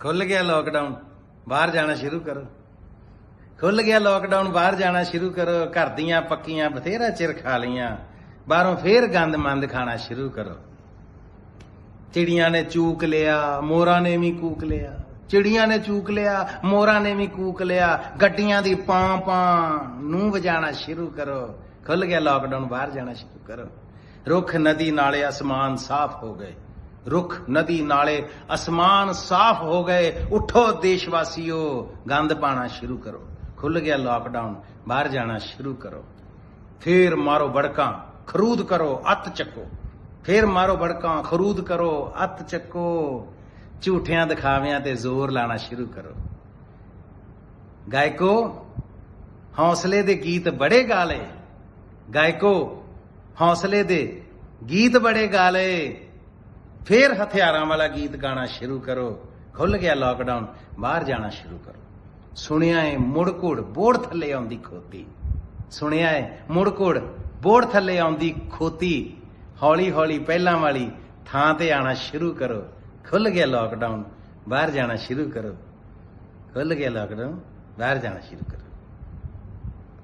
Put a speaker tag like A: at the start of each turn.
A: ਖੁੱਲ ਗਿਆ ਲੋਕਡਾਊਨ ਬਾਹਰ ਜਾਣਾ ਸ਼ੁਰੂ ਕਰੋ। ਖੁੱਲ ਗਿਆ ਲੋਕਡਾਊਨ ਬਾਹਰ ਜਾਣਾ ਸ਼ੁਰੂ ਕਰੋ। ਘਰ ਦੀਆਂ ਪੱਕੀਆਂ ਬਥੇਰਾ ਚਿਰ ਖਾ ਲੀਆਂ ਬਾਹਰੋਂ ਫੇਰ ਗੰਦ ਮੰਦ ਖਾਣਾ ਸ਼ੁਰੂ ਕਰੋ। ਚਿੜੀਆਂ ਨੇ ਚੂਕ ਲਿਆ, ਮੋਰਾਂ ਨੇ ਵੀ ਕੂਕ ਲਿਆ। ਚਿੜੀਆਂ ਨੇ ਚੂਕ ਲਿਆ, ਮੋਰਾਂ ਨੇ ਵੀ ਕੂਕ ਲਿਆ। ਗੱਡੀਆਂ ਦੀ ਪਾਂ ਪਾਂ ਨੂੰ ਵਜਾਣਾ ਸ਼ੁਰੂ ਕਰੋ। ਖੁੱਲ ਗਿਆ ਲੋਕਡਾਊਨ ਬਾਹਰ ਜਾਣਾ ਸ਼ੁਰੂ ਕਰੋ। ਰੁੱਖ, ਨਦੀ, ਨਾਲੇ ਅਸਮਾਨ ਸਾਫ਼ ਹੋ ਗਏ। ਰੁੱਖ ਨਦੀ ਨਾਲੇ ਅਸਮਾਨ ਸਾਫ਼ ਹੋ ਗਏ। ਉਠੋ ਦੇਸ਼ ਵਾਸੀਓ ਗੰਦ ਪਾਣਾ ਸ਼ੁਰੂ ਕਰੋ। ਖੁੱਲ ਗਿਆ ਲਾਕਡਾਊਨ ਬਾਹਰ ਜਾਣਾ ਸ਼ੁਰੂ ਕਰੋ। ਫੇਰ ਮਾਰੋ ਬੜਕਾਂ ਖਰੂਦ ਕਰੋ, ਅੱਤ ਚੱਕੋ। ਫੇਰ ਮਾਰੋ ਬੜਕਾਂ ਖਰੂਦ ਕਰੋ, ਅੱਤ ਚੱਕੋ। ਝੂਠਿਆਂ ਦਿਖਾਵਿਆਂ ਤੇ ਜ਼ੋਰ ਲਾਣਾ ਸ਼ੁਰੂ ਕਰੋ। ਗਾਇਕੋ, ਹੌਸਲੇ ਦੇ ਗੀਤ ਬੜੇ ਗਾਲੇ। ਗਾਇਕੋ, ਹੌਸਲੇ ਦੇ ਗੀਤ ਬੜੇ ਗਾਲੇ। ਫੇਰ ਹਥਿਆਰਾਂ ਵਾਲਾ ਗੀਤ ਗਾਣਾ ਸ਼ੁਰੂ ਕਰੋ। ਖੁੱਲ ਗਿਆ ਲਾਕਡਾਊਨ ਬਾਹਰ ਜਾਣਾ ਸ਼ੁਰੂ ਕਰੋ। ਸੁਣਿਆ ਏ ਮੁੜਕੁੜ ਬੋੜ ਥੱਲੇ ਆਉਂਦੀ ਖੋਤੀ। ਸੁਣਿਆ ਏ ਮੁੜ ਮੁੜਕੁੜ ਬੋੜ ਥੱਲੇ ਆਉਂਦੀ ਖੋਤੀ। ਹੌਲੀ ਹੌਲੀ ਪਹਿਲਾਂ ਵਾਲੀ ਥਾਂ ਤੇ ਆਣਾ ਸ਼ੁਰੂ ਕਰੋ। ਖੁੱਲ ਗਿਆ ਲਾਕਡਾਊਨ ਬਾਹਰ ਜਾਣਾ ਸ਼ੁਰੂ ਕਰੋ। ਖੁੱਲ ਗਿਆ ਲਾਕਡਾਊਨ ਬਾਹਰ ਜਾਣਾ ਸ਼ੁਰੂ ਕਰੋ।